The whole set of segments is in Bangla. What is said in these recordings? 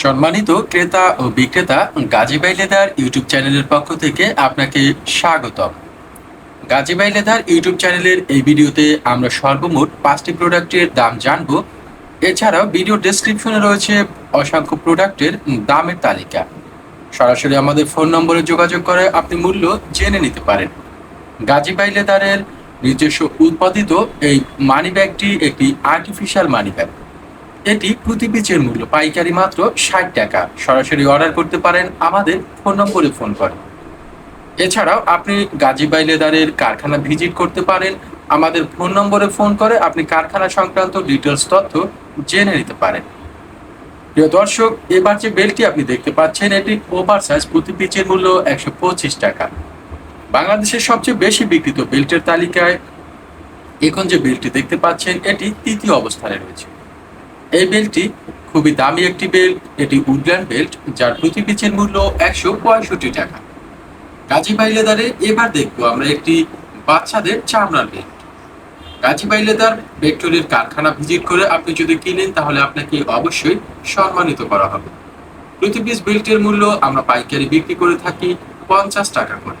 সম্মানিত ক্রেতা ও বিক্রেতা গাজীবাই লেদার ইউটিউব চ্যানেলের পক্ষ থেকে আপনাকে স্বাগতম। গাজীবাই লেদার ইউটিউব চ্যানেলের এই ভিডিওতে আমরা সর্বমোট পাঁচটি প্রোডাক্টের দাম জানব। এছাড়াও ভিডিও ডেসক্রিপশনে রয়েছে অসংখ্য প্রোডাক্টের দামের তালিকা। সরাসরি আমাদের ফোন নম্বরে যোগাযোগ করে আপনি মূল্য জেনে নিতে পারেন। গাজীবাই লেদারের নিজস্ব উৎপাদিত এই মানি ব্যাগটি একটি আর্টিফিশিয়াল মানি ব্যাগ এটি প্রতি পিচের মূল্য, পাইকারি মাত্র ষাট টাকা। সরাসরি অর্ডার করতে পারেন আমাদের ফোন নম্বরে ফোন করে। এছাড়াও আপনি গাজীবাই লেদারের কারখানা ভিজিট করতে পারেন। আমাদের ফোন নম্বরে ফোন করে আপনি কারখানা সংক্রান্ত ডিটেলস তথ্য জেনে নিতে পারেন। প্রিয় দর্শক, এবার যে বেলটি আপনি দেখতে পাচ্ছেন, এটি ওভার সাইজ প্রতি পিচের মূল্য একশো পঁচিশ টাকা। বাংলাদেশের সবচেয়ে বেশি বিক্রিত বেল্টের তালিকায় এখন যে বেল্টটি দেখতে পাচ্ছেন, এটি তৃতীয় অবস্থানে রয়েছে। এই বেল্টটি খুবই দামি একটি বেল্ট, এটি উডল্যান্ড বেল্ট, যার প্রতি পিচের মূল্য একশো পঁয়ষট্টি টাকা। গাজীবাই লেদারে এবার দেখব আমরা একটি বাচ্চাদের চামড়ার বেল্ট। গাজীবাই লেদার পেট্রোলের কারখানা ভিজিট করে আপনি যদি কিনেন, তাহলে আপনাকে অবশ্যই সম্মানিত করা হবে। প্রতি পিস বেল্টের মূল্য আমরা পাইকারি বিক্রি করে থাকি পঞ্চাশ টাকা করে।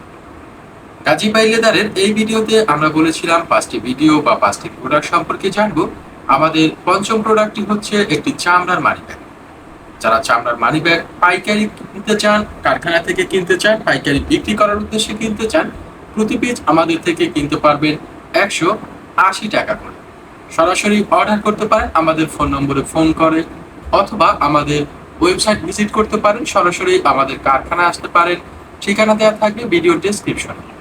গাজীবাই লেদারের এই ভিডিওতে আমরা বলেছিলাম পাঁচটি ভিডিও বা পাঁচটি প্রোডাক্ট সম্পর্কে জানব। আমাদের পঞ্চম প্রোডাক্টটি হচ্ছে একটি চামড়ার মানি ব্যাগ যারা চামড়ার মানি ব্যাগ পাইকারি কিনতে চান, কারখানা থেকে কিনতে চান, পাইকারি বিক্রি করার উদ্দেশ্যে কিনতে চান, প্রতি পিস আমাদের থেকে কিনতে পারবেন একশো আশি টাকা করে। সরাসরি অর্ডার করতে পারেন, আমাদের ফোন নম্বরে ফোন করে অথবা আমাদের ওয়েবসাইট ভিজিট করতে পারেন, সরাসরি আমাদের কারখানা আসতে পারেন। ঠিকানা দেওয়া থাকবে ভিডিও ডেসক্রিপশনে